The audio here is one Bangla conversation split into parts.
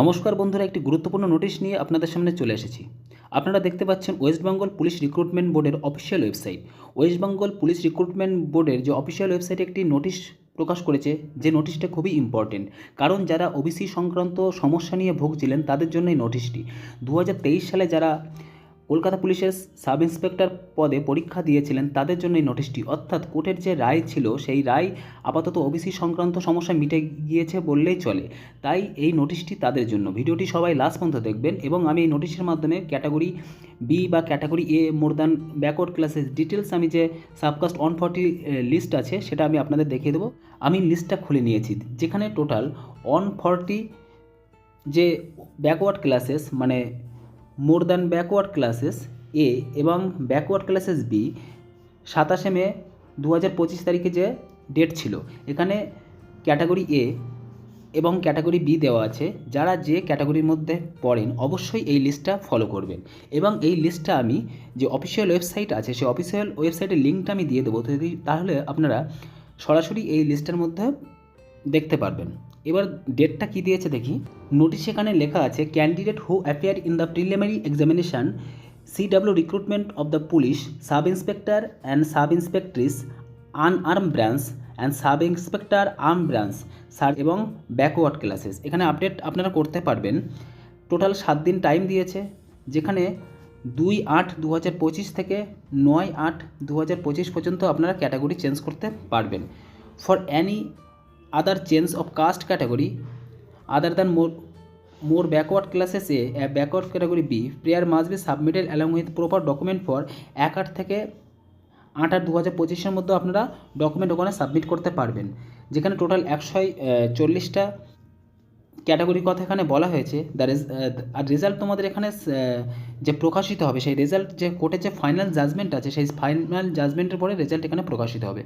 নমস্কার বন্ধুরা, একটি গুরুত্বপূর্ণ নোটিশ নিয়ে আপনাদের সামনে চলে এসেছি। আপনারা দেখতে পাচ্ছেন ওয়েস্ট বেঙ্গল পুলিশ রিক্রুটমেন্ট বোর্ডের official website West Bengal police recruitment বোর্ডের যে অফিসিয়াল ওয়েবসাইটে একটি নোটিশ প্রকাশ করেছে, যে নোটিশটা খুবই ইম্পর্টেন্ট কারণ যারা ওবিসি সংক্রান্ত সমস্যা নিয়ে ভুগছিলেন, তাদের জন্য এই নোটিশটি দু হাজার তেইশ সালে যারা কলকাতা পুলিশের সাব ইন্সপেক্টর পদে পরীক্ষা দিয়েছিলেন তাদের জন্য এই নোটিশটি। অর্থাৎ কোর্টের যে রায় ছিল, সেই রায় আপাতত ওবিসি সংক্রান্ত সমস্যা মিটে গিয়েছে বললেই চলে। তাই এই নোটিশটি তাদের জন্য। ভিডিওটি সবাই লাস্ট পর্যন্ত দেখবেন এবং আমি এই নোটিশের মাধ্যমে ক্যাটাগরি বি বা category A more than backward classes details আমি যে সাবকাস্ট অন ফর্টি লিস্ট আছে, সেটা আমি আপনাদের দেখিয়ে দেবো। আমি লিস্টটা খুলে নিয়েছি। যেখানে টোটাল অন ফর্টি যে ব্যাকওয়ার্ড ক্লাসেস মানে more than backward classes A এবং ব্যাকওয়ার্ড ক্লাসেস বি সাতাশে মে দু হাজার পঁচিশ তারিখে যে ডেট ছিল, এখানে ক্যাটাগরি এ এবং ক্যাটাগরি বি দেওয়া আছে। যারা যে ক্যাটাগরির মধ্যে পড়েন, অবশ্যই এই লিস্টটা ফলো করবেন। এবং এই লিস্টটা আমি যে অফিসিয়াল ওয়েবসাইট আছে, সেই অফিসিয়াল ওয়েবসাইটের লিঙ্কটা আমি দিয়ে দেবো। তাহলে আপনারা সরাসরি এই লিস্টের মধ্যে দেখতে পারবেন। এবার ডেটটা কী দিয়েছে দেখি। নোটিশ এখানে লেখা আছে candidate who appear in the preliminary examination C W recruitment of the police sub inspector and sub inspectress unarm branch and sub inspector arm branch সার এবং ব্যাকওয়ার্ড ক্লাসেস এখানে আপডেট আপনারা করতে পারবেন। টোটাল সাত দিন টাইম দিয়েছে, যেখানে দুই আট দু হাজার পঁচিশ থেকে নয় আট দু হাজার পঁচিশ পর্যন্ত আপনারা ক্যাটাগরি চেঞ্জ করতে পারবেন। For any other change of caste category other than more more backward classes backward category B prior must be submitted along with proper document for এক আট থেকে আট আট দু হাজার পঁচিশের মধ্যে আপনারা ডকুমেন্ট ওখানে সাবমিট করতে পারবেন। যেখানে টোটাল একশোয় চল্লিশটা ক্যাটাগরির কথা এখানে বলা হয়েছে দ্য আর রেজাল্ট তোমাদের এখানে যে প্রকাশিত হবে, সেই রেজাল্ট যে কোর্টের যে ফাইনাল জাজমেন্ট আছে, সেই ফাইনাল জাজমেন্টের পরে রেজাল্ট এখানে প্রকাশিত হবে।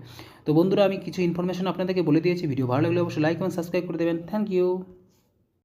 তো বন্ধুরা, আমি কিছু ইনফরমেশন আপনাদেরকে বলে দিয়েছি ভিডিও ভালো লাগলে অবশ্যই লাইক এবং সাবস্ক্রাইব করে দেবেন। Thank you